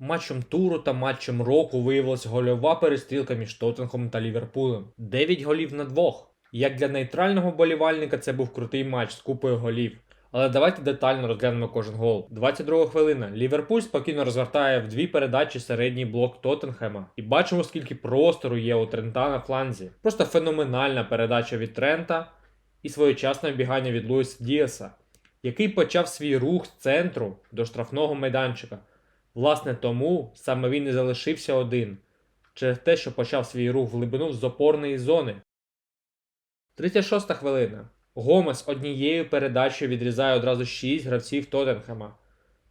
Матчем туру та матчем року виявилась гольова перестрілка між Тоттенхом та Ліверпулем. 9 голів на двох. Як для нейтрального болівальника це був крутий матч з купою голів. Але давайте детально розглянемо кожен гол. 22 хвилина. Ліверпуль спокійно розвертає в дві передачі середній блок Тоттенхема. І бачимо, скільки простору є у Трента на фланзі. Просто феноменальна передача від Трента і своєчасне бігання від Луїса Діаса, який почав свій рух з центру до штрафного майданчика. Власне, тому саме він і залишився один через те, що почав свій рух в глибину з опорної зони. 36 хвилина. Гомес однією передачею відрізає одразу 6 гравців Тоттенхема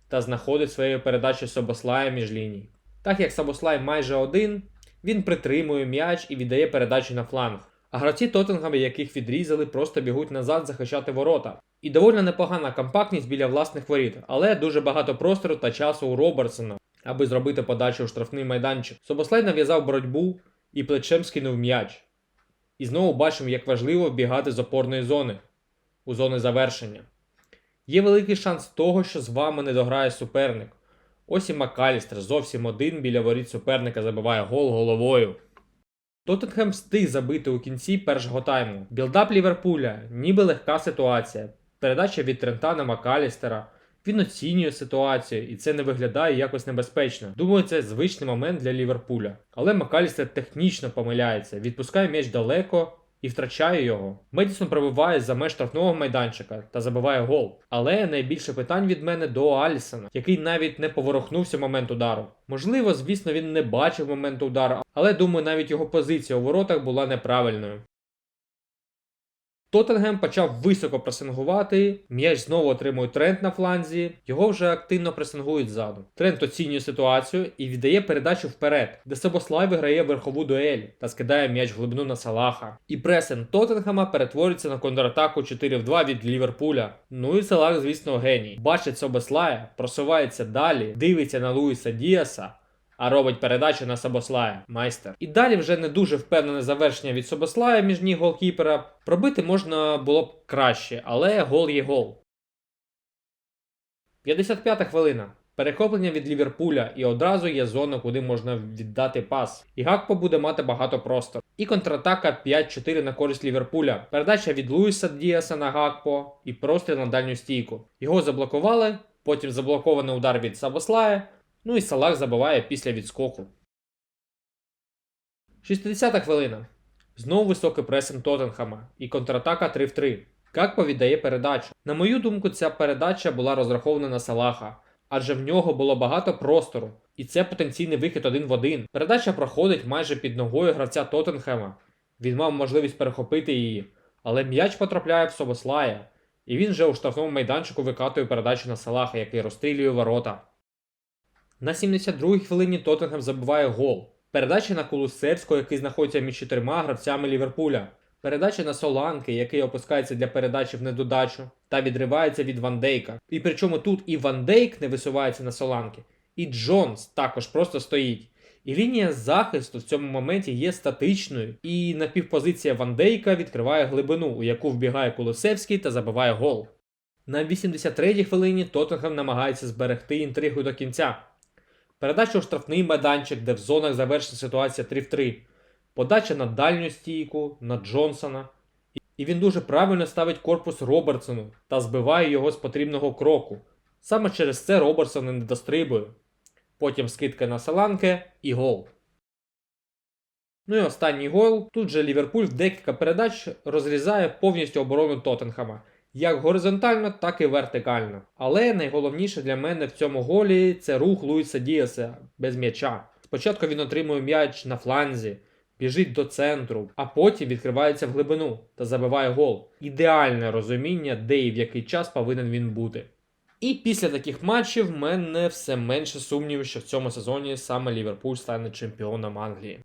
та знаходить своєю передачею Собослая між ліній. Так як Собослай майже один, він притримує м'яч і віддає передачу на фланг. А гравці Тоттенхема, яких відрізали, просто бігуть назад захищати ворота. І доволі непогана компактність біля власних воріт, але дуже багато простору та часу у Робертсона, аби зробити подачу у штрафний майданчик. Собослай нав'язав боротьбу і плечем скинув м'яч. І знову бачимо, як важливо вбігати з опорної зони у зони завершення. Є великий шанс того, що з вами не дограє суперник. Ось і Макалістер зовсім один біля воріт суперника забиває гол головою. Тоттенхем встиг забити у кінці першого тайму. Білдап Ліверпуля, ніби легка ситуація. Передача від Трента на Макалістера. Він оцінює ситуацію, і це не виглядає якось небезпечно. Думаю, це звичний момент для Ліверпуля. Але Макалістер технічно помиляється, відпускає м'яч далеко і втрачає його. Медісон пробиває за меж штрафного майданчика та забиває гол. Але найбільше питань від мене до Алісона, який навіть не поворухнувся в момент удару. Можливо, звісно, він не бачив моменту удару, але думаю, навіть його позиція у воротах була неправильною. Тоттенгем почав високо пресингувати, м'яч знову отримує Трент на фланзі, його вже активно пресингують ззаду. Трент оцінює ситуацію і віддає передачу вперед, де Собослай виграє верхову дуель та скидає м'яч глибину на Салаха. І пресинг Тоттенгема перетворюється на контратаку 4 в 2 від Ліверпуля. Ну і Салах, звісно, геній. Бачить Собослая, просувається далі, дивиться на Луїса Діаса. А робить передачу на Собослая, майстер. І далі вже не дуже впевнене завершення від Собослая між ніг голкіпера. Пробити можна було б краще, але гол є гол. 55-та хвилина. Перехоплення від Ліверпуля, і одразу є зона, куди можна віддати пас. І Гакпо буде мати багато простору. І контратака 5-4 на користь Ліверпуля. Передача від Луїса Діаса на Гакпо і простріл на дальню стійку. Його заблокували, потім заблокований удар від Сабослая. Ну і Салах забиває після відскоку. 60 хвилина. Знову високий пресинг Тоттенхема і контратака 3 в 3. Какпо віддає передачу. На мою думку, ця передача була розрахована на Салаха, адже в нього було багато простору, і це потенційний вихід один в один. Передача проходить майже під ногою гравця Тоттенхема. Він мав можливість перехопити її, але м'яч потрапляє в Собослая, і він вже у штрафному майданчику викатує передачу на Салаха, який розстрілює ворота. На 72-й хвилині Тоттенхем забиває гол. Передача на Кулусевського, який знаходиться між чотирма гравцями Ліверпуля. Передача на Соланки, який опускається для передачі в недодачу, та відривається від Ван Дейка. І причому тут і Ван Дейк не висувається на Соланки, і Джонс також просто стоїть. І лінія захисту в цьому моменті є статичною, і напівпозиція Ван Дейка відкриває глибину, у яку вбігає Кулусевський та забиває гол. На 83-й хвилині Тоттенхем намагається зберегти інтригу до кінця. Передача у штрафний майданчик, де в зонах завершена ситуація 3 в 3. Подача на дальню стійку, на Джонсона. І він дуже правильно ставить корпус Робертсону та збиває його з потрібного кроку. Саме через це Робертсон не дострибує. Потім скидка на Саланке і гол. Ну і останній гол. Тут же Ліверпуль в декілька передач розрізає повністю оборону Тоттенхема. Як горизонтально, так і вертикально. Але найголовніше для мене в цьому голі це рух Луїса Діаса без м'яча. Спочатку він отримує м'яч на фланзі, біжить до центру, а потім відкривається в глибину та забиває гол. Ідеальне розуміння, де і в який час повинен він бути. І після таких матчів в мене все менше сумнівів, що в цьому сезоні саме Ліверпуль стане чемпіоном Англії.